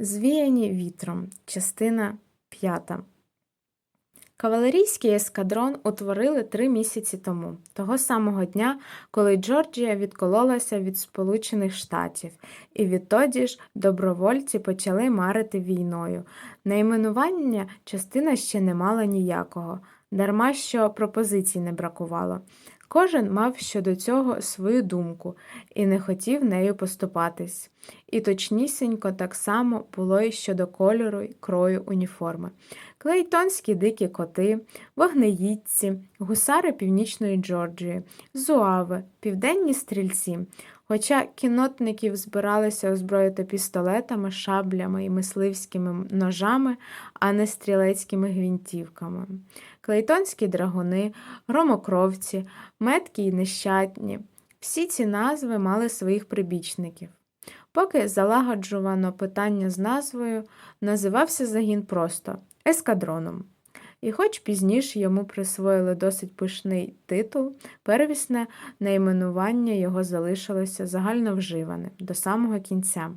Звіяні вітром. Частина 5. Кавалерійський ескадрон утворили три місяці тому, того самого дня, коли Джорджія відкололася від Сполучених Штатів, і відтоді ж добровольці почали марити війною. Найменування частина ще не мала ніякого, дарма що пропозицій не бракувало. Кожен мав щодо цього свою думку і не хотів нею поступатись. І точнісінько так само було й щодо кольору й крою уніформи. Клейтонські дикі коти, вогнеїдці, гусари північної Джорджії, зуави, південні стрільці. Хоча кінотників збиралися озброїти пістолетами, шаблями і мисливськими ножами, а не стрілецькими гвинтівками. Клейтонські драгуни, громокровці, меткі й нещадні. Всі ці назви мали своїх прибічників. Поки залагоджувано питання з назвою, називався загін просто ескадроном. І хоч пізніше йому присвоїли досить пишний титул, первісне найменування його залишилося загальновживане до самого кінця.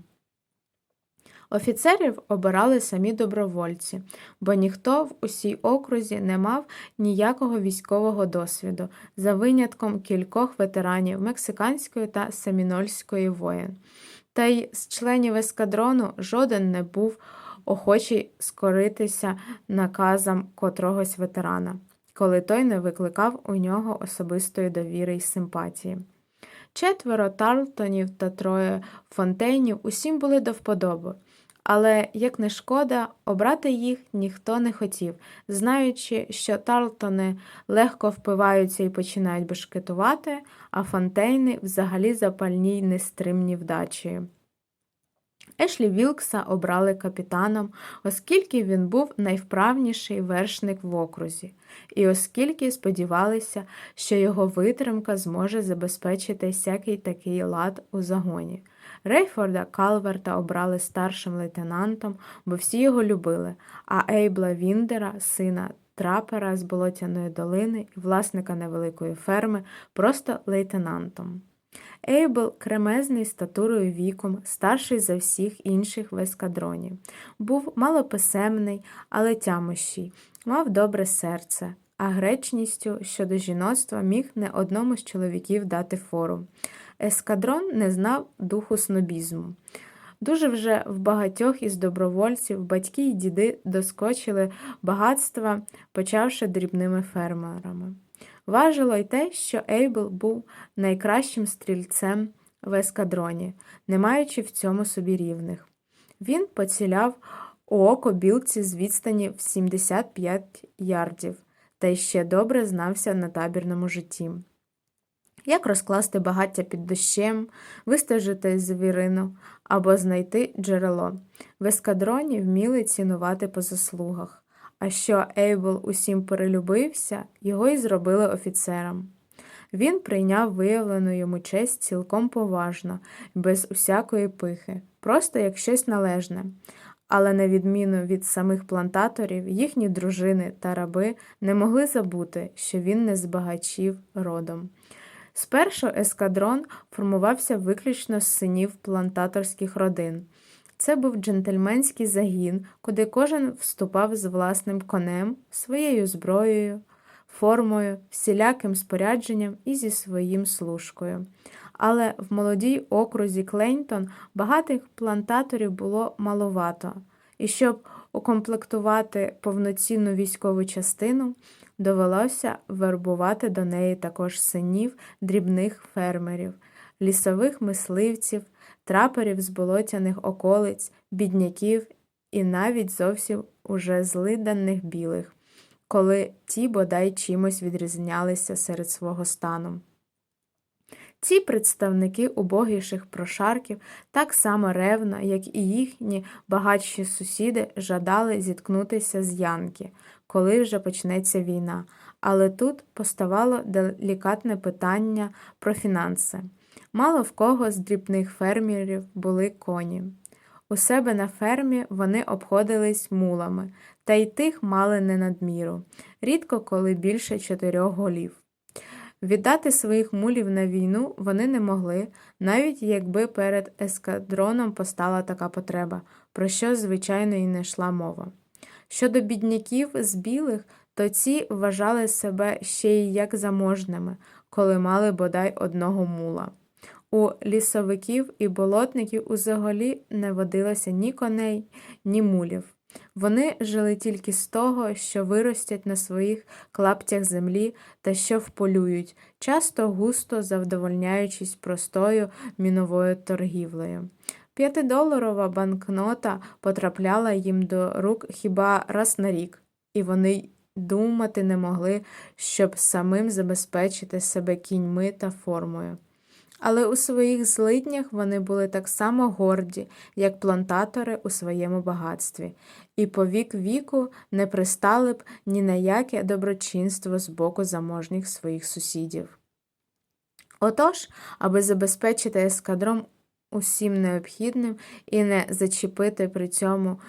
Офіцерів обирали самі добровольці, бо ніхто в усій окрузі не мав ніякого військового досвіду, за винятком кількох ветеранів мексиканської та семінольської воєн. Та й з членів ескадрону жоден не був охочий скоритися наказам котрогось ветерана, коли той не викликав у нього особистої довіри й симпатії. Четверо Тарлтонів та троє фонтейнів усім були до вподоби, але, як не шкода, обрати їх ніхто не хотів, знаючи, що Тарлтони легко впиваються і починають бешкетувати, а фонтейни взагалі запальні й нестримні вдачею. Ешлі Вілкса обрали капітаном, оскільки він був найвправніший вершник в окрузі, і оскільки сподівалися, що його витримка зможе забезпечити всякий такий лад у загоні. Рейфорда Калверта обрали старшим лейтенантом, бо всі його любили, а Ейбла Віндера, сина трапера з Болотяної долини і власника невеликої ферми, просто лейтенантом. Ейбл, кремезний статурою віком, старший за всіх інших в ескадроні. Був малописемний, але тямощий, мав добре серце, а гречністю щодо жіноцтва міг не одному з чоловіків дати фору. Ескадрон не знав духу снобізму. Дуже вже в багатьох із добровольців батьки й діди доскочили багатства, почавши дрібними фермерами. Важило й те, що Ейбл був найкращим стрільцем в ескадроні, не маючи в цьому собі рівних. Він поціляв у око білці з відстані в 75 ярдів та й ще добре знався на табірному житті. Як розкласти багаття під дощем, вистежити звірину або знайти джерело. В ескадроні вміли цінувати по заслугах. А що Ейбл усім перелюбився, його й зробили офіцером. Він прийняв виявлену йому честь цілком поважно, без усякої пихи, просто як щось належне. Але, на відміну від самих плантаторів, їхні дружини та раби не могли забути, що він не збагачів родом. Спершу ескадрон формувався виключно з синів плантаторських родин. Це був джентльменський загін, куди кожен вступав з власним конем, своєю зброєю, формою, всіляким спорядженням і зі своїм служкою. Але в молодій окрузі Клейнтон багатих плантаторів було маловато, і щоб укомплектувати повноцінну військову частину, довелося вербувати до неї також синів дрібних фермерів, лісових мисливців, траперів з болотяних околиць, бідняків і навіть зовсім уже злиданих білих, коли ті бодай чимось відрізнялися серед свого стану. Ці представники убогіших прошарків так само ревно, як і їхні багатші сусіди, жадали зіткнутися з Янки, коли вже почнеться війна. Але тут поставало делікатне питання про фінанси. Мало в кого з дрібних фермерів були коні. У себе на фермі вони обходились мулами, та й тих мали не надміру, рідко коли більше чотирьох голів. Віддати своїх мулів на війну вони не могли, навіть якби перед ескадроном постала така потреба, про що, звичайно, і не йшла мова. Щодо бідняків з білих, то ці вважали себе ще й як заможними, коли мали бодай одного мула. У лісовиків і болотників узагалі не водилося ні коней, ні мулів. Вони жили тільки з того, що виростять на своїх клаптях землі та що вполюють, часто густо завдовольняючись простою міновою торгівлею. П'ятидоларова банкнота потрапляла їм до рук хіба раз на рік, і вони думати не могли, щоб самим забезпечити себе кіньми та формою. Але у своїх злиднях вони були так само горді, як плантатори у своєму багатстві, і по вік віку не пристали б ні на яке доброчинство з боку заможніх своїх сусідів. Отож, аби забезпечити ескадром усім необхідним і не зачепити при цьому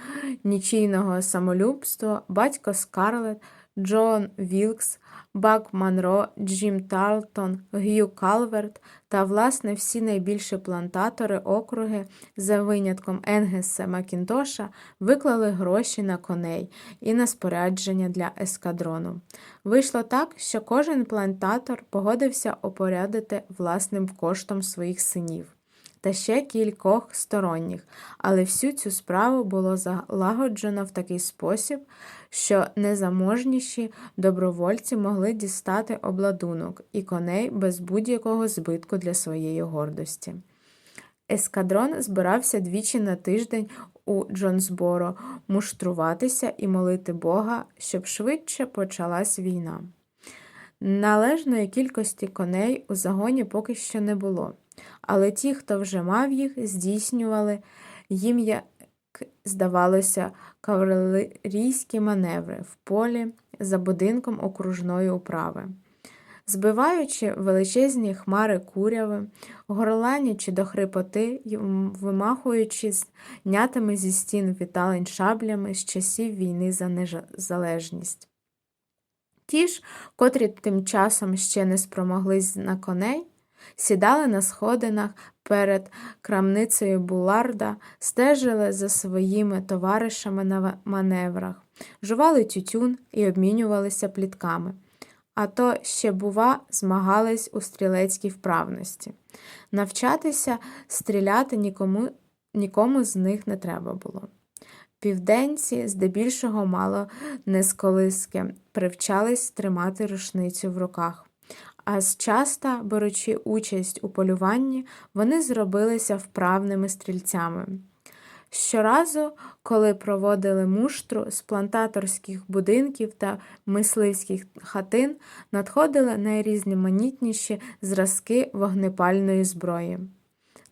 нічийного самолюбства, батько Скарлет, Джон Вілкс, Бак Манро, Джим Тарлтон, Г'ю Калверт та, власне, всі найбільші плантатори округи, за винятком Енгеса Макінтоша, виклали гроші на коней і на спорядження для ескадрону. Вийшло так, що кожен плантатор погодився опорядити власним коштом своїх синів. Та ще кількох сторонніх, але всю цю справу було залагоджено в такий спосіб, що незаможніші добровольці могли дістати обладунок і коней без будь-якого збитку для своєї гордості. Ескадрон збирався двічі на тиждень у Джонсборо муштруватися і молити Бога, щоб швидше почалась війна. Належної кількості коней у загоні поки що не було, але ті, хто вже мав їх, здійснювали їм, здавалося, кавалерійські маневри в полі за будинком окружної управи. Збиваючи величезні хмари куряви, горланячи до хрипоти й вимахуючи знятими зі стін віталень шаблями з часів війни за незалежність. Ті ж, котрі тим часом ще не спромоглись на коней, сідали на сходинах перед крамницею Буларда, стежили за своїми товаришами на маневрах, жували тютюн і обмінювалися плітками. А то ще, бува, змагались у стрілецькій вправності. Навчатися стріляти нікому, нікому з них не треба було. Південці, здебільшого мало несколиски, привчались тримати рушницю в руках. А з часта, беручи участь у полюванні, вони зробилися вправними стрільцями. Щоразу, коли проводили муштру з плантаторських будинків та мисливських хатин, надходили найрізноманітніші зразки вогнепальної зброї.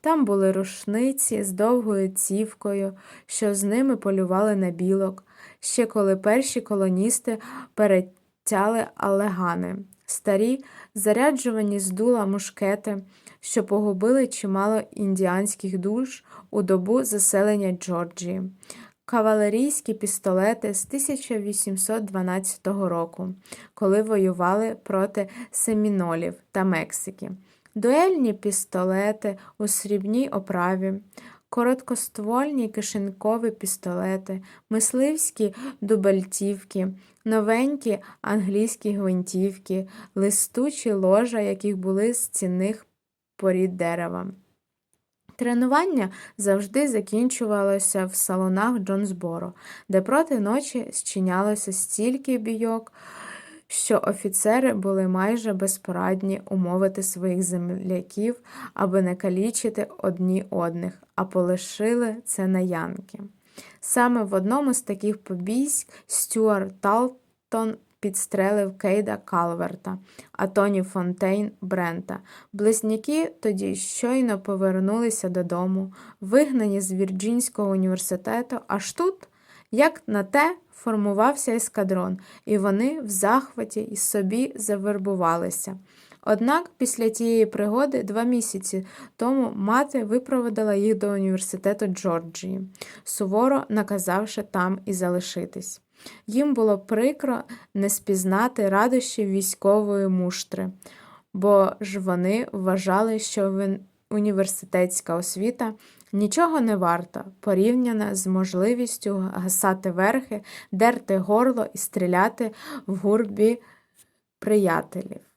Там були рушниці з довгою цівкою, що з ними полювали на білок, ще коли перші колоністи перетяли алегани, старі, заряджувані з дула мушкети, що погубили чимало індіанських душ у добу заселення Джорджії, кавалерійські пістолети з 1812 року, коли воювали проти семінолів та Мексики, дуельні пістолети у срібній оправі. Короткоствольні кишенькові пістолети, мисливські дубельтівки, новенькі англійські гвинтівки, листучі ложа, яких були з цінних порід дерева. Тренування завжди закінчувалося в салонах Джонсборо, де проти ночі зчинялося стільки бійок, що офіцери були майже безпорадні умовити своїх земляків, аби не калічити одні одних, а полишили це на янки. Саме в одному з таких побійськ Стюарт Талтон підстрелив Кейда Калверта, а Тоні Фонтейн Брента. Близняки тоді щойно повернулися додому, вигнані з Вірджинського університету, аж тут, як на те, формувався ескадрон, і вони в захваті й собі завербувалися. Однак після тієї пригоди два місяці тому мати випроводила їх до університету Джорджії, суворо наказавши там і залишитись. Їм було прикро не спізнати радощів військової муштри, бо ж вони вважали, що університетська освіта нічого не варта, порівняна з можливістю гасати верхи, дерти горло і стріляти в гурбі приятелів.